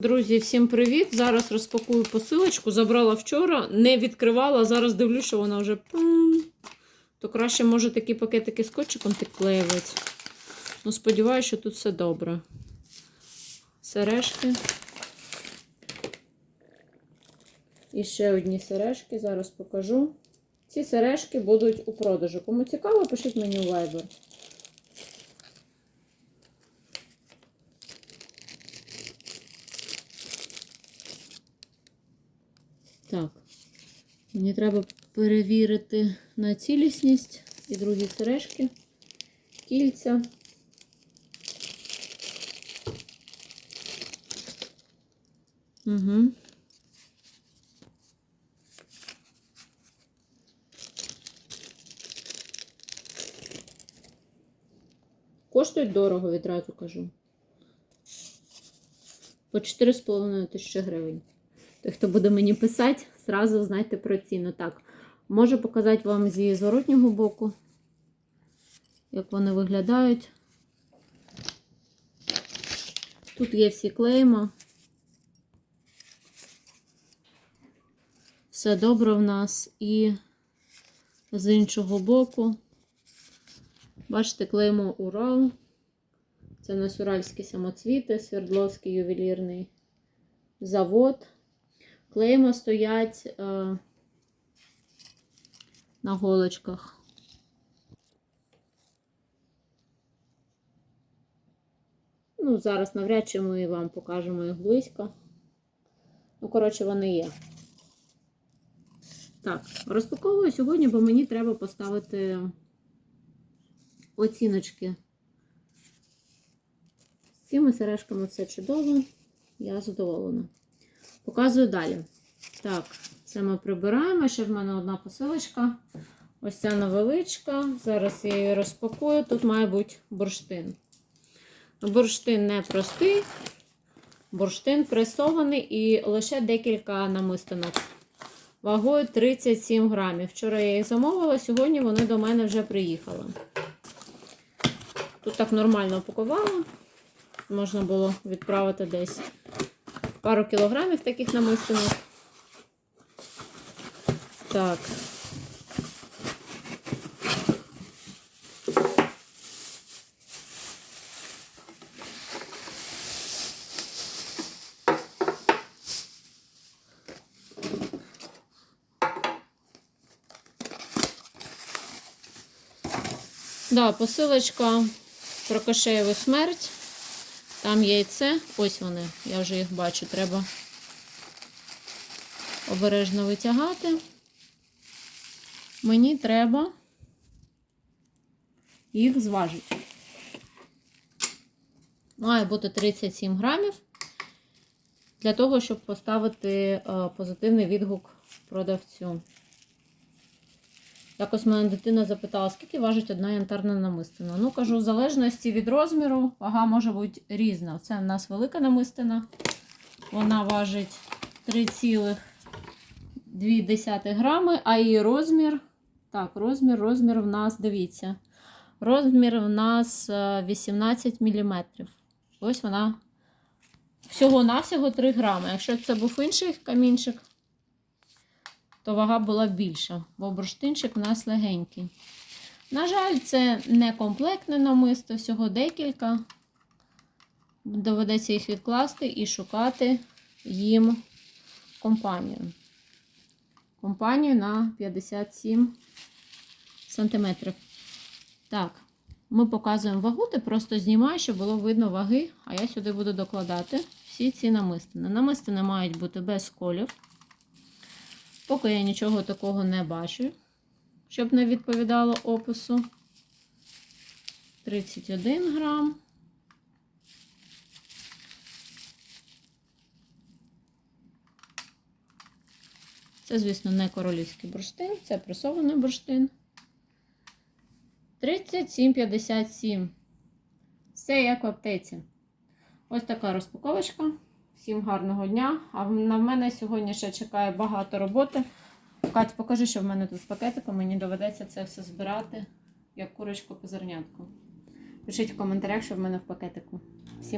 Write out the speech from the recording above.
Друзі, всім привіт! Зараз розпакую посилочку. Забрала вчора, не відкривала. Зараз дивлюсь, що вона вже пум. То краще, може, такі пакетики скотчиком підклеювати. Ну, сподіваюся, що тут все добре. Сережки. І ще одні сережки, зараз покажу. Ці сережки будуть у продажу. Кому цікаво, пишіть мені у Viber. Так, мені треба перевірити на цілісність і другі сережки, кільця. Угу. Коштують дорого, відразу кажу. По 4,5 тисячі гривень. Хто буде мені писати, зразу знайте про ціну. Так, можу показати вам зі зворотнього боку, як вони виглядають. Тут є всі клейма. Все добре в нас. І з іншого боку, бачите, клеймо Урал. Це у нас уральські самоцвіти, Свердловський ювелірний завод. Клейма стоять е, на голочках. Ну, зараз навряд чи ми вам покажемо їх близько. Ну, коротше, вони є. Так, розпаковую сьогодні, бо мені треба поставити оціночки. З цими сережками все чудово. Я задоволена. Показую далі. Так, це ми прибираємо. Ще в мене одна посилочка. Ось ця невеличка. Зараз я її розпакую. Тут має бути бурштин. Бурштин не простий. Бурштин пресований і лише декілька намистинок. Вагою 37 грамів. Вчора я їх замовила, сьогодні вони до мене вже приїхали. Тут так нормально упакувала. Можна було відправити десь пару кілограмів таких намистинок. Так. Да, посилочка про кошеєву смерть. Там яйце. Ось вони, я вже їх бачу, треба обережно витягати. Мені треба їх зважити. Має бути 37 грамів для того, щоб поставити е, позитивний відгук продавцю. Якось мене дитина запитала, скільки важить одна янтарна намистина. Ну, кажу, в залежності від розміру, вага може бути різна. Це в нас велика намистина. Вона важить 3,2 грами, а її розмір. Так, розмір, розмір в нас, дивіться. Розмір в нас е, 18 мм. Ось вона всього-навсього 3 грами. Якщо це був інший камінчик, то вага була більша, бо бурштинчик у нас легенький. На жаль, це не комплектне намисто, всього декілька. Доведеться їх відкласти і шукати їм компанію. Компанію на 57 сантиметрів. Так, ми показуємо вагу, ти просто знімай, щоб було видно ваги, а я сюди буду докладати всі ці намистини. Намистини мають бути без колів. Поки я нічого такого не бачу, щоб не відповідало опису. 31 грам. Це, звісно, не королівський бурштин, це пресований бурштин. 37,57. Все як в аптеці. Ось така розпаковочка. Всім гарного дня. А на мене сьогодні ще чекає багато роботи. Кать, покажи, що в мене тут з пакетиком. Мені доведеться це все збирати, як курочку по зернятку. Пишіть в коментарях, що в мене в пакетику. Всім